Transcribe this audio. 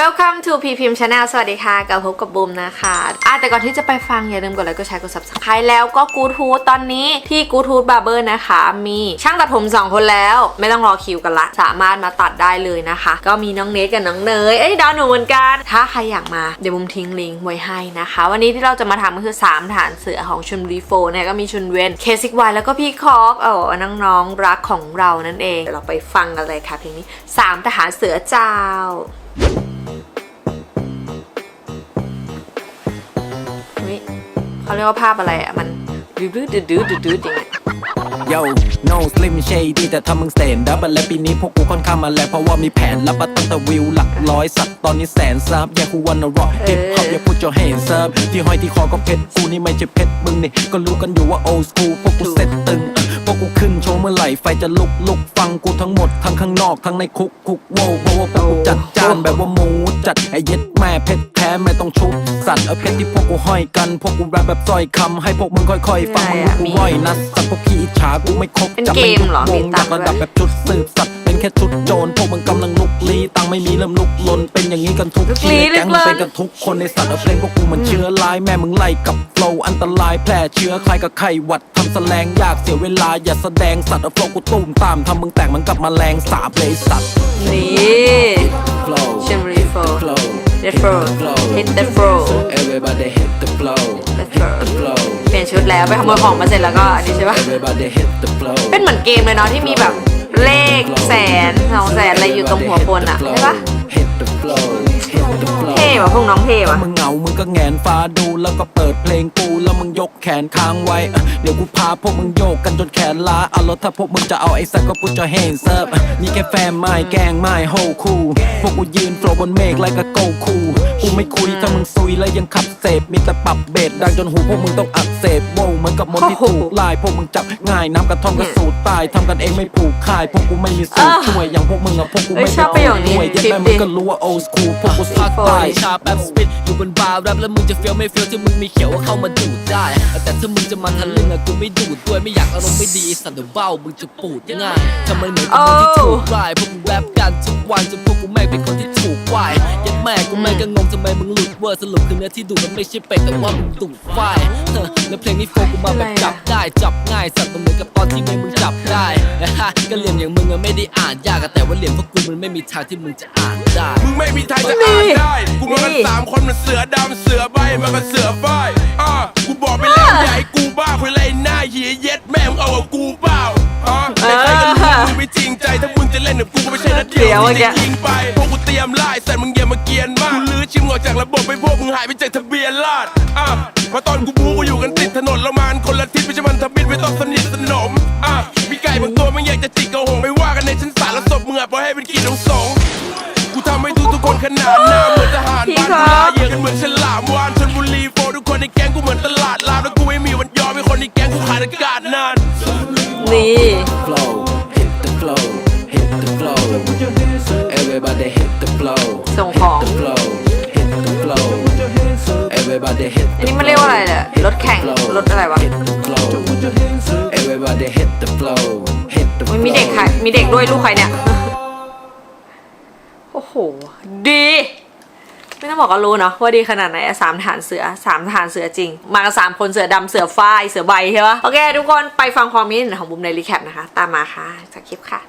Welcome to พีพิม Channel สวัสดีค่ะกับพบกับบูมนะคะอะแต่ก่อนที่จะไปฟังอย่าลืมกดไลค์กดแชร์กด subscribe แล้วก็กูทูตตอนนี้ที่กูทูตบาร์เบอร์นะคะ มีช่างตัดผม 2 คนแล้ว ไม่ต้องรอคิวกันละ สามารถมาตัดได้เลยนะคะ ก็มีน้องเนทกับน้องเนยเอ้ยดาวหนูเหมือนกัน ถ้าใครอยากมาเดี๋ยวบูมทิ้งลิงก์ไว้ให้นะคะ วันนี้ที่เราจะมาทำก็คือ 3 ฐานเสือของชุนรีโฟเนี่ยก็มีชุนเวนเคซิกไวแล้วก็พี่คอกเออน้องๆรักของเรานั่นเองเดี๋ยวเราไปฟังกันเลยค่ะเพลงนี้สามทหารเสือเจ้า เขาเรียกว่าภาพอะไรอะ มันดื้อดื้อดื้อดื้อดื้อจริง Yo no slim shady แต่ถ้ามึงเสนดับและปีนี้พวกกูค่อนข้างมาแล้วเพราะว่ามีแผนรับมาตั้งแต่วิวหลักร้อยสัตว์ตอนนี้แสนซับอย่ากูวันรอฮิปฮอปอย่าพูดจะเห็นซับที่ห้อยที่คอก็เพชรกูนี่ไม่ใช่เพชรมึงนี่ก็รู้กันอยู่ว่า old school พวกกูเสร็จตึง วกกูขึ้นโชว์เมื่อไหร่ไฟจะลุกลุกฟังกูทั้งหมดทั้งข้างนอกทั้งในคุกคุกโว้เพราะว่าพวกกูจัดจานแบบว่าหมูจัดไอ้เย็ดแม่เพชรแท้ไม่ต้องชุบสัตว์เอาเพชรที่พวกกูห้อยกัน พวกกูแรปแบบซอยคำให้พวกมึงค่อยๆ ฟังมึงรู้กูว่อยนัดสัตว์พวกขี้อิจฉากูไม่ครบเป็นจะเกไม่มยุบเหรอวมีงตัดังกค์ระด้ดัวบยแบบชุดสืบสัตว์เป็น แค่ชุดโจรพวกมึงกำลังลุกลี้ตังไม่มีเริ่มลุกลนเป็นอย่างนี้กันทุกทีแก๊งเป็นกันทุกคนในสัตว์เอาเพลงพวกกูมันเชื้อลายแม่มึงไล่กับโฟล์อันตรายแพร่เชื้อใครกับใครหวัดทำแสลงยากเสียเวลาอย่าแสดงสัตว์เอาโฟล์กูตุ้มตามทำมึงแตกมันกลับมาแรงสาบเลยสัตว์นี่ flow ชิมรีโฟ flow the flow hit the flow everybody hit the flow the flow flow เปลี่ยนชุดแล้วไปขโมยของมาเสร็จแล้วก็อันนี้ใช่ปะเป็นเหมือนเกมเลยเนาะที่มีแบบ เลขแสนสองแสนอะไรอยู่ตรงหัวคนอะใช่ปะเท่ว่ะพวกน้องเท่ว่ะมึงเหงา มึงก็แงนฟ้าดูแล้วก็เปิดเพลงกูแล้วมึงยกแขนค้างไว้ เดี๋ยวกูพาพวกมึงโยกกันจนแขนล้าเอาแล้วถ้าพวกมึงจะเอาไอ้สักก็พูดจะเฮนเซิร์ฟนี่แค่แฟนไม่แกงไม่โฮคูพวกกูยืนโฟล์บนเมฆไล่กะโกคูกูไม่คุยถ้ามึงซุยแล้วยังขับเสพมีแต่ปรับเบสดังจนหูพวกมึงต้องอักเสบ มือนกับมดที่ถูกลาย พวกมึงจับง่ายน้ำกระท่อมกระสูดตายทำกันเองไม่ผูกค่าย พวกกูไม่มีสูตรช่วยอย่างพวกมึงอะพวกกูไม่เอ้ยชอบประโยคนี้ช่วยยันคลิปแม่ดิมึงก็รู้ว่า old school พวกกูสุดโอ้ตายยชาแป๊บสปิดอยู่บนบาร์แรปแล้วมึงจะเฟี้ยวไม่เฟี้ยวที่มึงมีเขียวว่าเข้ามาดูดได้ แต่ถ้ามึงจะมาทะลึ่งอะกูไม่ดูดด้วยไม่อยากอารมณ์ไม่ดีไอ้สัตว์เดี๋ยวเบ้ามึงจะปูดง่ายทำไมเหมือนกับมึงที่ถูกรายพวกกูแรปกันทุกวันจนพวกกูแม่งเป็นคนที่ถูกวายยันแม่กูแม่ง ก็งงทำไมมึงหลุดเวอร์สรุปคือเนื้อที่ดูดมันไม่ใช่เป็ดแต่ว่ามึงดูดไฟเฮ้อแล้วเพลงนี้โฟกูมาแบบจับได้จับง่ายสัตว์มันเหมือนกับตอนที่แม่มึงจับได้นะฮะก็เหลี่ยมอย่างมึงอะไม่ได้อ่านยากอะแต่ว่าเหลี่ยมพวกกูมันไม่มีทางที่มึงจะอ่านได้มึงไม่มีทางจะอ่านได้กูมากันสามคนมันเสือดำเสือใบมันก็เสือฝ้ายอ่ากูบอกไปแล้วอย่าให้กูบ้าคุยไรหน้าเหียเย็ดแม่มึงเอากับกู จถ้ามึงจะเล่นกับกูก็ไม่ใช่นัดเดียวที่จะยิงไปพวกกูเตรียมไล่ใส่มึงอย่ามาเกียนมากกูลื้อชิมออกจากระบบไปพวกมึงหายไปจากทะเบียนราษฎร์อ่าเพราะตอนกูบูกูอยู่กันติดถนนละมานคนละทิศไม่ใช่มันทบิดไม่ต้องสนิทสนมอ่ามีไก่บางตัวมันอยากจะจิกกระหงไม่ว่ากันในชั้นศาลแล้วศพมึงอะปล่อยให้เป็นขีดของสงฆ์กูทำให้ทุกทุกๆคนขนาดหน้าเหมือนทหารพี่บ้านครักูบลาเหยียดกันเหมือนฉลามวานชนบุรีโฟทุกคนในแก๊งกูเหมือนตลาดลามแล้วกูไม่มีวันยอมให้คนในแก๊งกูขาดอากาศนานนี่ รเนี่ยรถแข่งรถอะไรวะ hit the flow. Everybody hit the flow, hit the มันมีเด็ก flow. ค่ะมีเด็กด้วยลูกใครเนี่ย โอ้โห ดี ไม่ต้องบอกก็รู้เนาะว่าดีขนาดไหนอะสามฐานเสือสามฐานเสือจริง มากันสามคนเสือดำเสือฝ้ายเสือใบใช่ปะโอเค ทุกคนไปฟังความคิดเห็นของบุมในรีแคปนะคะ ตามมาค่ะจากคลิปค่ะ